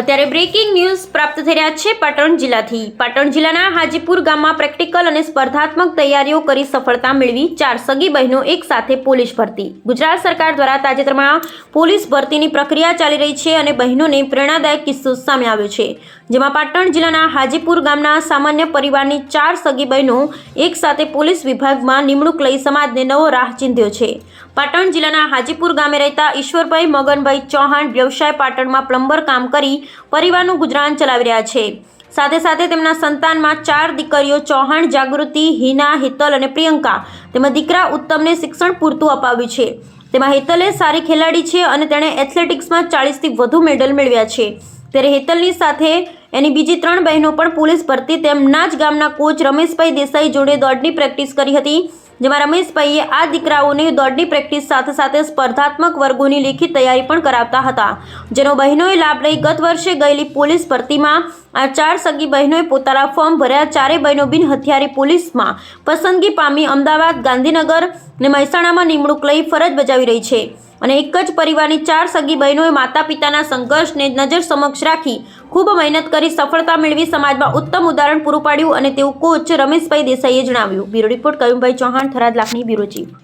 અત્યારે breaking news પ્રાપ્ત થઈ રહ્યા છે પાટણ જિલ્લાથી. પાટણ જિલ્લાના હાજીપુર ગામમાં પ્રેક્ટિકલ અને સ્પર્ધાત્મક તૈયારીઓ કરી સફળતા મેળવી ચાર સગી બહેનો એક સાથે પોલીસ ભરતી. ગુજરાત સરકાર દ્વારા તાજેતરમાં પોલીસ ભરતીની પ્રક્રિયા ચાલી રહી છે અને બહેનોને પ્રેરણાદાયક કિસ્સો સામે આવ્યો છે. જેમાં પાટણ જિલ્લાના હાજીપુર ગામના સામાન્ય પરિવારની ચાર સગી બહેનો એક સાથે પોલીસ વિભાગમાં નિમણૂક લઈ સમાજને નવો રાહ ચીંધ્યો છે. પાટણ જિલ્લાના હાજીપુર ગામે રહેતા ઈશ્વરભાઈ મગનભાઈ ચૌહાણ વ્યવસાય પાટણમાં પ્લમ્બર કામ કરી પરિવારનું ગુજરાન ચલાવી રહ્યા છે. સાથે સાથે તેમના સંતાનમાં ચાર દીકરીઓ, ચૌહાણ, જાગૃતિ, હિના, હિતલ અને પ્રિયંકા. તેમજ દીકરા ઉત્તમને શિક્ષણ પૂરતું અપાવ્યું છે. તેમાં હેતલે સારી ખેલાડી છે અને તેણે એથ્લેટિક્સમાં ચાળીસથી વધુ મેડલ મેળવ્યા છે. ત્યારે હેતલની સાથે એની બીજી ત્રણ બહેનો પણ પોલીસ ભરતી તેમના જ ગામના કોચ રમેશભાઈ દેસાઈ જોડે દોડની પ્રેક્ટિસ કરી હતી. જેમાં રમેશભાઈએ આ દીકરાઓને દોડની પ્રેક્ટિસ સાથે સાથે સ્પર્ધાત્મક વર્ગોની લેખિત તૈયારી પણ કરાવતા હતા. જેનો બહેનોએ લાભ લઈ ગત વર્ષે ગયેલી પોલીસ ભરતીમાં આ ચાર સગી બહેનોએ પોતાના ફોર્મ ભર્યા. ચારે બહેનો બિન હથિયારી પોલીસમાં પસંદગી પામી અમદાવાદ, ગાંધીનગર અને મહેસાણામાં નિમણૂક લઈ ફરજ બજાવી રહી છે. અને એક જ પરિવારની ચાર સગી બહેનોએ માતા પિતાના સંઘર્ષને નજર સમક્ષ રાખી ખૂબ મહેનત કરી સફળતા મેળવી સમાજમાં ઉત્તમ ઉદાહરણ પૂરું પાડ્યું અને તેવું કોચ રમેશભાઈ દેસાઈએ જણાવ્યું. બ્યુરો રિપોર્ટ કયુમભાઈ ચૌહાણ, થરાદ લાખની બ્યુરો ચીફ.